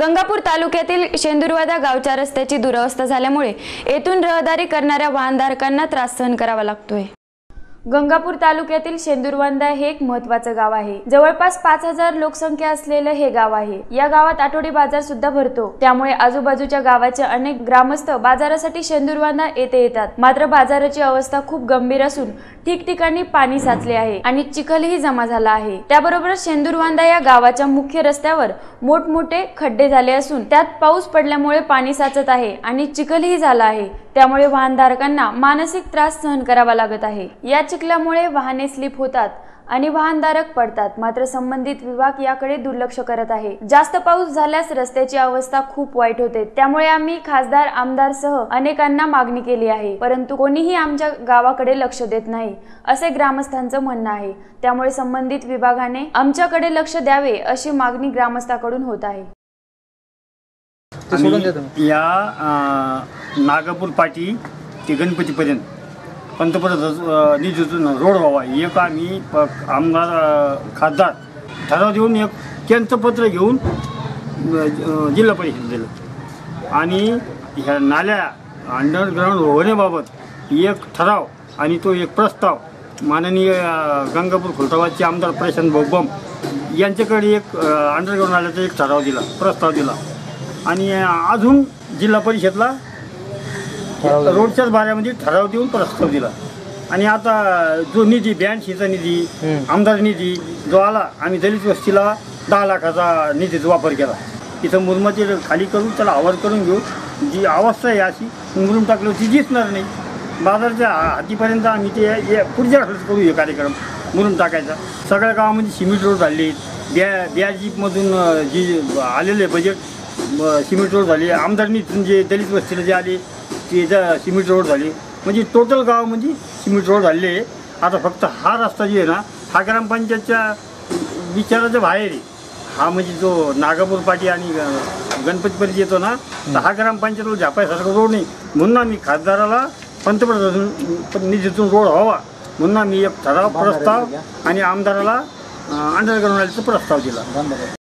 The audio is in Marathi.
गंगापूर तालुक्यातील शेंदुरवादा गावच्या रस्त्याची दुरवस्था झाल्यामुळे येथून रहदारी करणाऱ्या वाहनधारकांना त्रास सहन करावा लागतोय. गंगापूर तालुक्यातील शेंदुरवांदा हे एक महत्वाचं गाव आहे. जवळपास पाच हजार लोकसंख्या असलेलं हे गाव आहे. या गावात आठवडी बाजार सुद्धा भरतो. त्यामुळे आजूबाजूच्या गावाचे अनेक ग्रामस्थ बाजारासाठी शेंदुरवांदा येथे येतात. मात्र बाजाराची अवस्था खूप गंभीर असून ठिकठिकाणी पाणी साचले आहे आणि चिखलही जमा झाला आहे. त्याबरोबरच शेंदुरवांदा या गावाच्या मुख्य रस्त्यावर मोठमोठे खड्डे झाले असून त्यात पाऊस पडल्यामुळे पाणी साचत आहे आणि चिखलही झाला आहे. त्यामुळे वाहनधारकांना मानसिक त्रास सहन करावा लागत आहे. या चिखलामुळे वाहने स्लिप होतात. आणि वाहनधारक पडतात. मात्र संबंधित विभाग याकडे दुर्लक्ष करत आहे. जास्त पाऊस झाल्यास रस्त्याची अवस्था खूप वाईट होते. त्यामुळे आम्ही खासदार आमदार सह अनेकांना मागणी केली आहे. परंतु कोणीही आमच्या गावाकडे लक्ष देत नाही असे ग्रामस्थांचं म्हणणं आहे. त्यामुळे संबंधित विभागाने आमच्याकडे लक्ष द्यावे अशी मागणी ग्रामस्थाकडून होत आहे. या नागापूर पाटी ते गणपतीपर्यंत. पंतप्रधान निधीतून रोड व्हावा. एक आम्ही प- आमदार खासदार ठराव देऊन एक त्यांचं पत्र घेऊन जिल्हा परिषद दिलं. आणि ह्या नाल्या अंडरग्राऊंड होण्याबाबत एक ठराव आणि तो एक प्रस्ताव माननीय गंगापूर खुलताबादचे आमदार प्रशांत भाऊ यांच्याकडे एक अंडरग्राऊंड नाल्याचा एक ठराव दिला प्रस्ताव दिला. आणि अजून जिल्हा परिषदला रोडच्याच बाऱ्यामध्ये ठराव देऊन प्रस्ताव दिला. आणि आता जो निधी ब्याऐंशीचा निधी. आमदार निधी जो आला आम्ही दलित वस्तीला दहा लाखाचा निधीचा वापर केला. इथं मुरमाची खाली करून त्याला आवाज करून घेऊ. जी अवस्था आहे अशी मुरुम टाकलं ती दिसणार नाही. बाजारच्या हातीपर्यंत आम्ही ते पुढच्या आठवड्यात करू हे कार्यक्रम मुरुम टाकायचा. सगळ्या गावामध्ये सिमेंट रोड झाले. ब्या ब्याजीमधून अं, जी आलेले बजेट सिमेंट रोड झाले. आमदार निधीतून जे दलित वस्तीला जे आले जा- सिमेंट रोड झाले. म्हणजे टोटल गावामध्ये सिमेंट रोड झाले आता फक्त हा रस्ता जे आहे ना हा ग्रामपंचायतच्या विचाराच्या बाहेर आहे. हा म्हणजे जो नागापूर पाटी आणि गणपतीपर्यंत येतो ना तर हा ग्रामपंचायतला झापायसारखा रोड नाही. म्हणून आम्ही खासदाराला पंतप्रधान निधीतून रोड व्हावा. म्हणून आम्ही एक ठराव प्रस्ताव आणि आमदाराला अंडरग्राऊंड प्रस्ताव दिला.